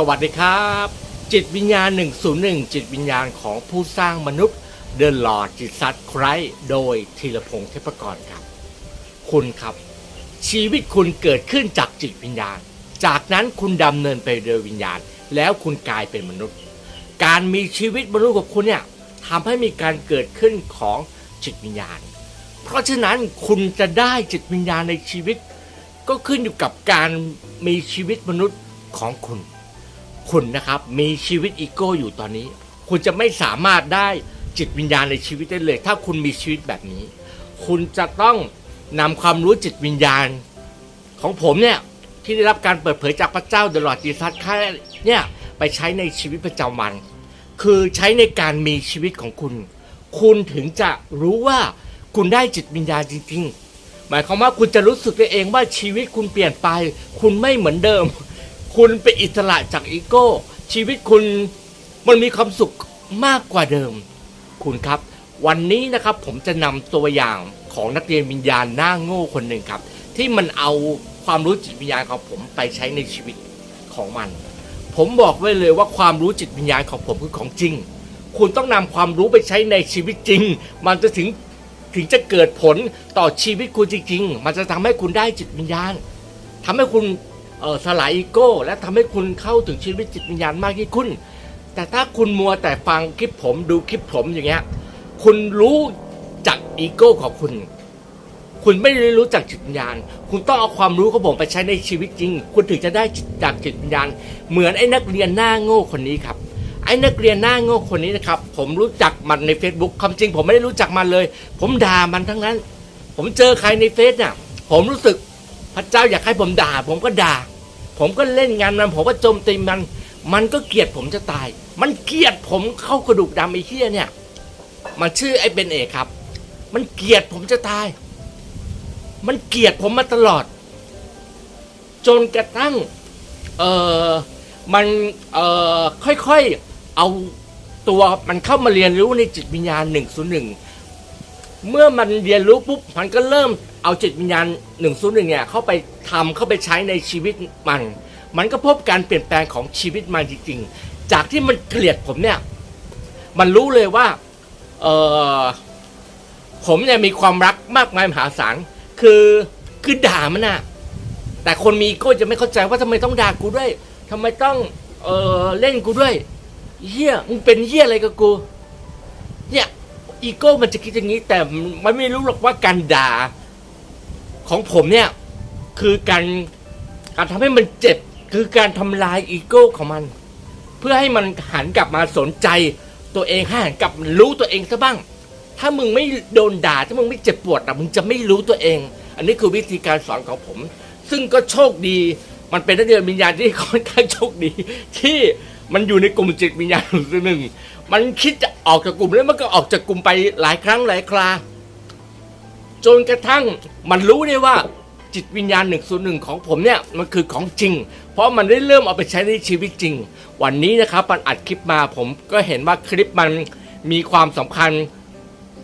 สวัสดีครับ จิตวิญญาณ 101 จิตวิญญาณของผู้สร้างมนุษย์ เดินหลอดจิตสัตว์ไครโดยธีรพงษ์เทพกรครับ คุณครับ ชีวิตคุณเกิดขึ้นจากจิตวิญญาณ จากนั้นคุณดำเนินไปโดยวิญญาณ แล้วคุณกลายเป็นมนุษย์ การมีชีวิตมนุษย์ของคุณเนี่ยทำให้มีการเกิดขึ้นของจิตวิญญาณ เพราะฉะนั้นคุณจะได้จิตวิญญาณในชีวิต ก็ขึ้นอยู่กับการมีชีวิตมนุษย์ของคุณ คุณนะครับมีชีวิตอีโก้อยู่ตอนนี้ คุณจะไม่สามารถได้จิตวิญญาณในชีวิตได้เลย ถ้าคุณมีชีวิตแบบนี้ คุณจะต้องนำความรู้จิตวิญญาณ ของผมเนี่ยที่ได้รับการเปิดเผยจากพระเจ้าตลอดจีซัสค่าเนี่ยไปใช้ในชีวิตประจำวัน คือใช้ในการมีชีวิตของคุณ คุณถึงจะรู้ว่าคุณได้จิตวิญญาณจริง ๆ หมายความว่าคุณจะรู้สึกเองว่าชีวิตคุณเปลี่ยนไป คุณไม่เหมือนเดิม คุณเป็นอิสระจากอีโก้ ชีวิตคุณมันมีความสุขมากกว่าเดิม คุณครับ วันนี้นะครับผมจะนำตัวอย่างของนักเรียนวิญญาณหน้าโง่คนหนึ่งครับ ที่มันเอาความรู้จิตวิญญาณของผมไปใช้ในชีวิตของมัน ผมบอกไว้เลยว่าความรู้จิตวิญญาณของผมคือของจริง คุณต้องนำความรู้ไปใช้ในชีวิตจริง มันจะถึงถึงจะเกิดผลต่อชีวิตคุณจริงๆ มันจะทำให้คุณได้จิตวิญญาณทำให้คุณ สลายอีโก้ และทำให้คุณเข้าถึงชีวิตจิตวิญญาณมากยิ่งขึ้น แต่ถ้าคุณมัวแต่ฟังคลิปผมดูคลิปผมอย่างเงี้ย คุณรู้จากอีโก้ของคุณ คุณไม่ได้รู้จักจิตวิญญาณ คุณต้องเอาความรู้ของผมไปใช้ในชีวิตจริง คุณถึงจะได้จากจิตวิญญาณ เหมือนไอ้นักเรียนหน้าโง่คนนี้ครับไอ้นักเรียนหน้าโง่คนนี้นะครับ ผมรู้จักมันใน Facebook ความจริงผมไม่ได้รู้จักมันเลย ผมด่ามันทั้งนั้น ผมเจอใครในเฟซเนี่ยผมรู้สึก พระเจ้าอยากให้ผมด่า ผมก็ด่า ผมก็เล่นงานมันผมก็โจมตีมัน มันก็เกลียดผมจะตาย มันเกลียดผมเข้ากระดูกดำไอ้เหี้ยเนี่ย มันชื่อไอ้เบนเอกครับ มันเกลียดผมจะตาย มันเกลียดผมมาตลอด จนกระทั่ง เออมันเออค่อยๆ เอาตัวมันเข้ามาเรียนรู้ในจิตวิญญาณหนึ่งศูนย์หนึ่ง เมื่อมันเรียนรู้ปุ๊บมันก็เริ่มเอาจิตวิญญาณหนึ่งศูนย์หนึ่งเนี่ยเข้าไปทำเข้าไปใช้ในชีวิตมัน มันก็พบการเปลี่ยนแปลงของชีวิตมันจริงๆ จากที่มันเกลียดผมเนี่ย มันรู้เลยว่าเออผมเนี่ยมีความรักมากมายมหาศาลคือคือด่ามันนะแต่คนมีก้จะไม่เข้าใจว่าทำไมต้องด่ากูด้วยทำไมต้องเออเล่นกูด้วยเฮียมึงเป็นเฮียอะไรกับกู เนี่ย อีโก้มันจะคิดอย่างนี้ แต่มันไม่รู้หรอกว่าการด่าของผมเนี่ย คือการการทำให้มันเจ็บ คือการทำลายอีโก้ของมัน เพื่อให้มันหันกลับมาสนใจตัวเองให้หันกลับรู้ตัวเองซะบ้าง ถ้ามึงไม่โดนด่า ถ้ามึงไม่เจ็บปวดอะมึงจะไม่รู้ตัวเอง อันนี้คือวิธีการสอนของผม ซึ่งก็โชคดี มันเป็นนักเรียนวิญญาณที่ค่อนข้างโชคดีที่ มันอยู่ในกลุ่มจิตวิญญาณหนึ่ง มันคิดจะออกจากกลุ่มแล้วมันก็ออกจากกลุ่มไปหลายครั้งหลายครา จนกระทั่งมันรู้ได้ว่าจิตวิญญาณหนึ่งส่วนหนึ่งของผมเนี่ยมันคือของจริง เพราะมันได้เริ่มเอาไปใช้ในชีวิตจริง วันนี้นะครับมันอัดคลิปมาผมก็เห็นว่าคลิปมันมีความสำคัญ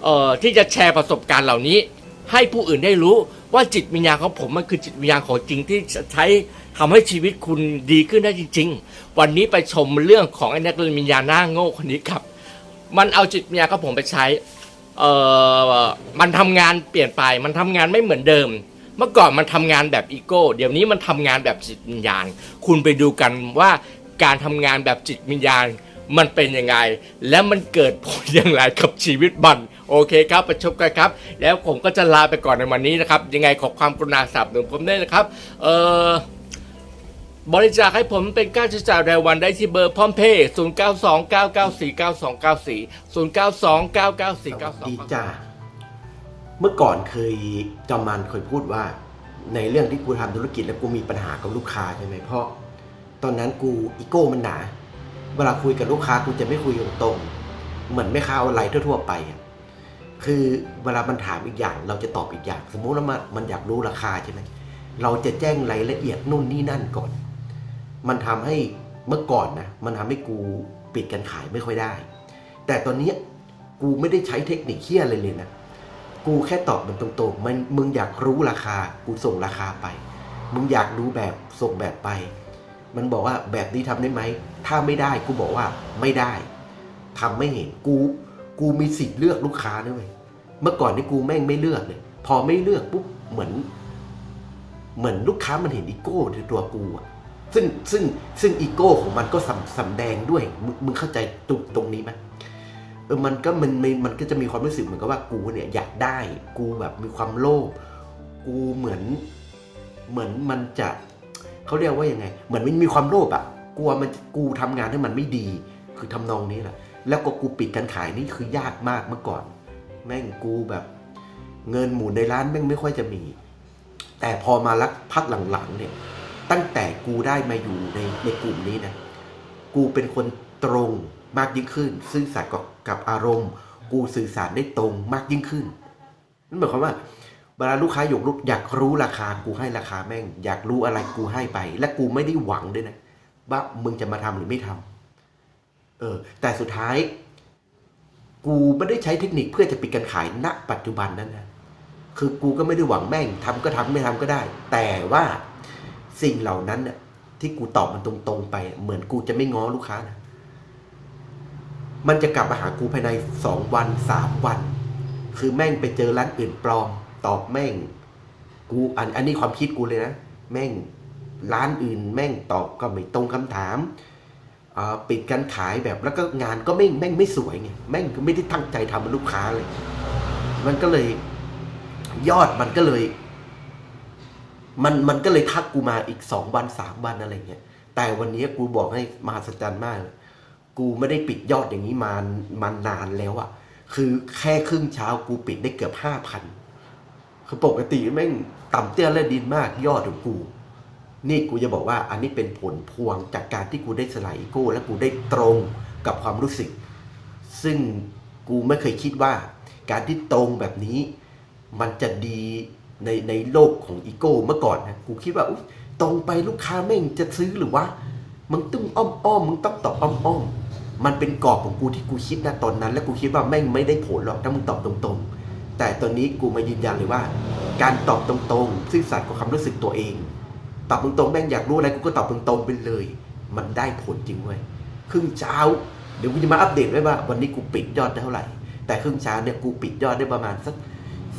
เอ่อที่จะแชร์ประสบการณ์เหล่านี้ ให้ผู้อื่นได้รู้ ว่าจิตวิญญาณของผมมันคือจิตวิญญาณของจริงที่ใช้ทำให้ชีวิตคุณดีขึ้นได้จริง ๆ วันนี้ไปชมเรื่องของไอ้นักเรียนวิญญาณหน้าโง่คนนี้ครับ มันเอาจิตวิญญาณของผมไปใช้เอ่อมันทำงานเปลี่ยนไป มันทำงานไม่เหมือนเดิม เมื่อก่อนมันทำงานแบบอีโก้ เดี๋ยวนี้มันทำงานแบบจิตวิญญาณ คุณไปดูกันว่าการทำงานแบบจิตวิญญาณ มันเป็นยังไง และมันเกิดผลอย่างไรกับชีวิตมันโอเคครับไปชมกันครับ แล้วผมก็จะลาไปก่อนในวันนี้นะครับ ยังไงขอความกรุณาสนับสนุนผมด้วยนะครับ เอ่อบริจาคให้ผมเป็นค่าใช้จ่ายรายวันได้ที่เบอร์พร้อมเพย์0 9 2 9 9 4 9 2 9 4 0 9 2 9 9 4 9 2ดีจ้าเมื่อก่อนเคยจอมมันเคยพูดว่า ในเรื่องที่กูทำธุรกิจแล้วกูมีปัญหากับลูกค้าใช่ไหมเพราะ ตอนนั้นกูอีโก้มันหนา เวลาคุยกับลูกค้ากูจะไม่คุยตรงๆเหมือนไม่ค้าอะไรทั่วๆไปอะคือเวลามันถามอีกอย่าง เราจะตอบอีกอย่าง สมมุติว่ามันมันอยากรู้ราคาใช่ไหมเราจะแจ้งรายละเอียดนู่นนี่นั่นก่อน มันทำให้เมื่อก่อนนะมันทำให้กูปิดการขายไม่ค่อยได้ แต่ตอนนี้กูไม่ได้ใช้เทคนิคเคี้ยอะไรเลยนะกูแค่ตอบมันตรงๆมันมึงอยากรู้ราคา กูส่งราคาไป มึงอยากรู้แบบส่งแบบไป มันบอกว่าแบบนี้ทำได้ไหม ถ้าไม่ได้กูบอกว่าไม่ได้ทำไม่เห็นกู กูมีสิทธิ์เลือกลูกค้าด้วยเมื่อก่อนนี่กูแม่งไม่เลือกเลย พอไม่เลือกปุ๊บเหมือน เหมือนลูกค้ามันเห็นอีโก้ในตัวกูอะซึ่งซึ่งซึ่งอีโก้ของมันก็สำสำแดงด้วยมึงมึงเข้าใจตรงตรงนี้ไหมเออมันก็มันมันมันก็จะมีความรู้สึกเหมือนกับว่ากูเนี่ยอยากได้ กูแบบมีความโลภกูเหมือนเหมือนมันจะ เขาเรียกว่ายังไง เหมือนมันมีความโลภอะกลัวมันกูทำงานให้มันไม่ดี คือทำนองนี้แหละแล้วก็กูปิดการขายนี่คือยากมากเมื่อก่อน แม่งกูแบบ เงินหมุนในร้านแม่งไม่ค่อยจะมี แต่พอมาลักพักหลังๆเนี่ย ตั้งแต่กูได้มาอยู่ในในกลุ่มนี้นะกูเป็นคนตรงมากยิ่งขึ้น ซื่อสัตย์กับอารมณ์ กูสื่อสารได้ตรงมากยิ่งขึ้นนั่นหมายความว่า วลาลูกค้าอยากรู้อยากรู้ราคากูให้ราคาแม่ง อยากรู้อะไรกูให้ไป และกูไม่ได้หวังด้วยนะว่ามึงจะมาทำหรือไม่ทำเออ แต่สุดท้าย กูไม่ได้ใช้เทคนิคเพื่อจะปิดการขายณ ปัจจุบันนั้นนะคือกูก็ไม่ได้หวังแม่งทำก็ทำไม่ทำก็ได้ แต่ว่าสิ่งเหล่านั้นน่ะที่กูตอบมันตรงๆไป เหมือนกูจะไม่ง้อลูกค้านะมันจะกลับมาหากูภายในสองวันสามวัน คือแม่งไปเจอร้านอื่นปลอม ตอบแม่ง กูอันอันนี้ความคิดกูเลยนะ แม่งร้านอื่น แม่งตอบก็ไม่ตรงคำถามปิดการขายแบบแล้วก็งานก็ไม่แม่งไม่สวยไงแม่งไม่ได้ตั้งใจทำลูกค้าเลย มันก็เลยยอดมันก็เลย มันมันก็เลยทักกูมาอีกสองวันสามวันอะไรเงี้ยแต่วันนี้กูบอกให้มหัศจรรย์มากเลยกูไม่ได้ปิดยอดอย่างนี้มามานานแล้วอะคือแค่ครึ่งเช้ากูปิดได้เกือบห้าพัน คือปกติแม่งต่ำเตี้ยและดินมากยอดของกู นี่กูจะบอกว่าอันนี้เป็นผลพวงจากการที่กูได้สลายอีโก้ และกูได้ตรงกับความรู้สึก ซึ่งกูไม่เคยคิดว่า การที่ตรงแบบนี้ มันจะดีในในโลกของอีโก้เมื่อก่อนนะกูคิดว่าตรงไปลูกค้าแม่งจะซื้อหรือวะมึงต้องอ้อมอ้อมมึงต้องตอบอ้อมอ้อมมันเป็นกรอบของกูที่กูคิดนะตอนนั้น และกูคิดว่าแม่งไม่ได้ผลหรอกถ้ามึงตอบตรงๆ แต่ตอนนี้กูมายืนยันเลยว่า การตอบตรงๆ ซื่อสัตย์กับความรู้สึกตัวเอง ตอบตรงๆแม่งอยากรู้อะไรกูก็ตอบตรงๆไปเลย มันได้ผลจริงเว้ยครึ่งเช้า เดี๋ยวกูจะมาอัปเดตไว้ว่า วันนี้กูปิดยอดได้เท่าไหร่ แต่ครึ่งเช้าเนี่ยกูปิดยอดได้ประมาณสัก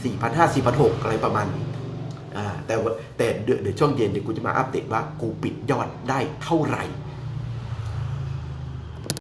สี่พันห้าสี่พันหกอะไรประมาณนี้อ่าแต่แต่เดี๋ยวช่วงเย็นเดี๋ยวกูจะมาอัปเดตว่ากูปิดยอดได้เท่าไหร่